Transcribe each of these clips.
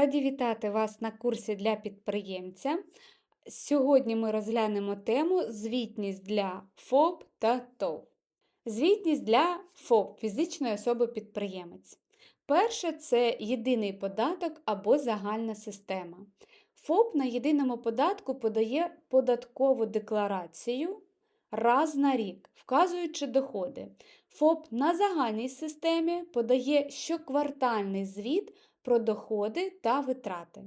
Раді вітати вас на курсі для підприємця. Сьогодні ми розглянемо тему звітність для ФОП та ТОВ. Звітність для ФОП фізичної особи підприємець. Перше це єдиний податок або загальна система. ФОП на єдиному податку подає податкову декларацію раз на рік, вказуючи доходи. ФОП на загальній системі подає щоквартальний звіт про доходи та витрати.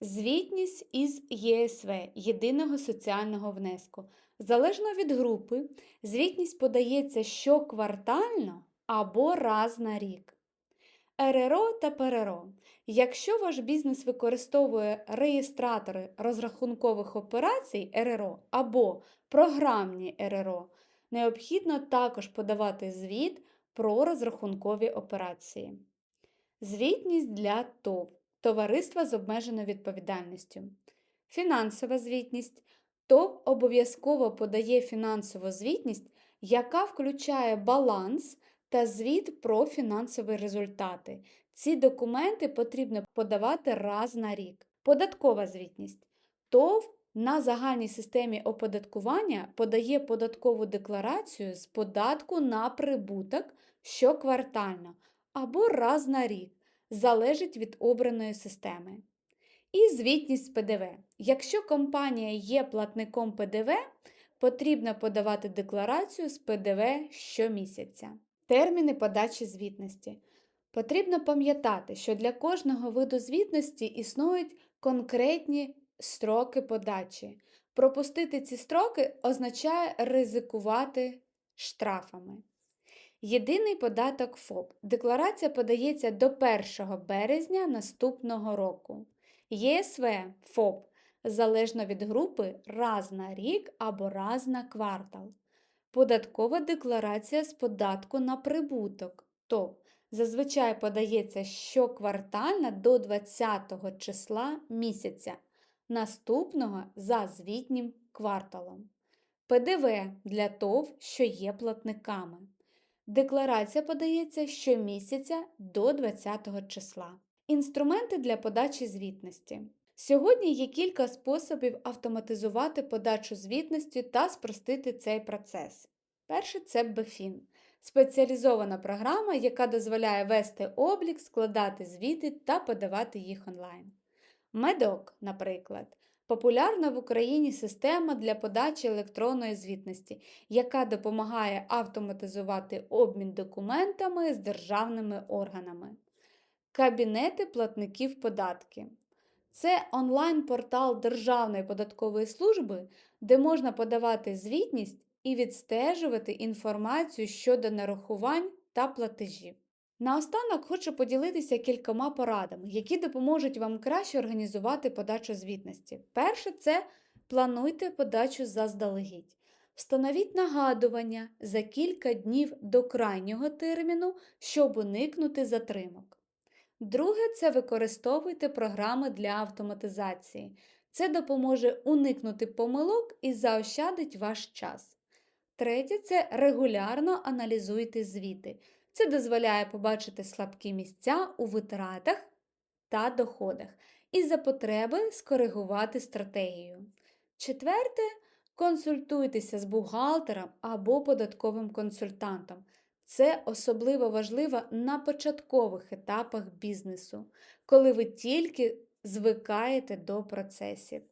Звітність із ЄСВ єдиного соціального внеску. Залежно від групи, звітність подається щоквартально або раз на рік. РРО та ПРРО. Якщо ваш бізнес використовує реєстратори розрахункових операцій РРО або програмні РРО, необхідно також подавати звіт про розрахункові операції. Звітність для ТОВ товариства з обмеженою відповідальністю. Фінансова звітність ТОВ обов'язково подає фінансову звітність, яка включає баланс та звіт про фінансові результати. Ці документи потрібно подавати раз на рік. Податкова звітність. ТОВ на загальній системі оподаткування подає податкову декларацію з податку на прибуток щоквартально або раз на рік, залежить від обраної системи. І звітність ПДВ. Якщо компанія є платником ПДВ, потрібно подавати декларацію з ПДВ щомісяця. Терміни подачі звітності. Потрібно пам'ятати, що для кожного виду звітності існують конкретні строки подачі. Пропустити ці строки означає ризикувати штрафами. Єдиний податок ФОП. Декларація подається до 1 березня наступного року. ЄСВ ФОП залежно від групи раз на рік або раз на квартал. Податкова декларація з податку на прибуток. ТОП зазвичай подається щоквартально до 20 числа місяця, наступного за звітнім кварталом. ПДВ для ТОВ, що є платниками. Декларація подається щомісяця до 20 числа. Інструменти для подачі звітності. Сьогодні є кілька способів автоматизувати подачу звітності та спростити цей процес. Перше це BFIN – спеціалізована програма, яка дозволяє вести облік, складати звіти та подавати їх онлайн. Медок, наприклад, популярна в Україні система для подачі електронної звітності, яка допомагає автоматизувати обмін документами з державними органами. Кабінети платників податки. Це онлайн-портал Державної податкової служби, де можна подавати звітність і відстежувати інформацію щодо нарахувань та платежів. Наостанок хочу поділитися кількома порадами, які допоможуть вам краще організувати подачу звітності. Перше це плануйте подачу заздалегідь. Встановіть нагадування за кілька днів до крайнього терміну, щоб уникнути затримок. Друге це використовуйте програми для автоматизації. Це допоможе уникнути помилок і заощадить ваш час. Третє це регулярно аналізуйте звіти. Це дозволяє побачити слабкі місця у витратах та доходах і за потреби скоригувати стратегію. Четверте, консультуйтеся з бухгалтером або податковим консультантом. Це особливо важливо на початкових етапах бізнесу, коли ви тільки звикаєте до процесів.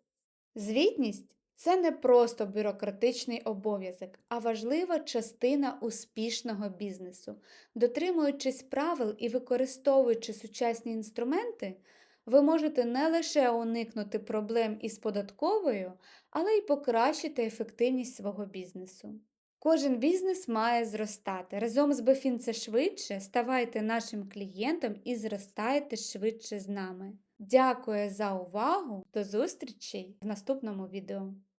Звітність це не просто бюрократичний обов'язок, а важлива частина успішного бізнесу. Дотримуючись правил і використовуючи сучасні інструменти, ви можете не лише уникнути проблем із податковою, але й покращити ефективність свого бізнесу. Кожен бізнес має зростати. Разом з Бефін це швидше, ставайте нашим клієнтом і зростайте швидше з нами. Дякую за увагу! До зустрічі в наступному відео!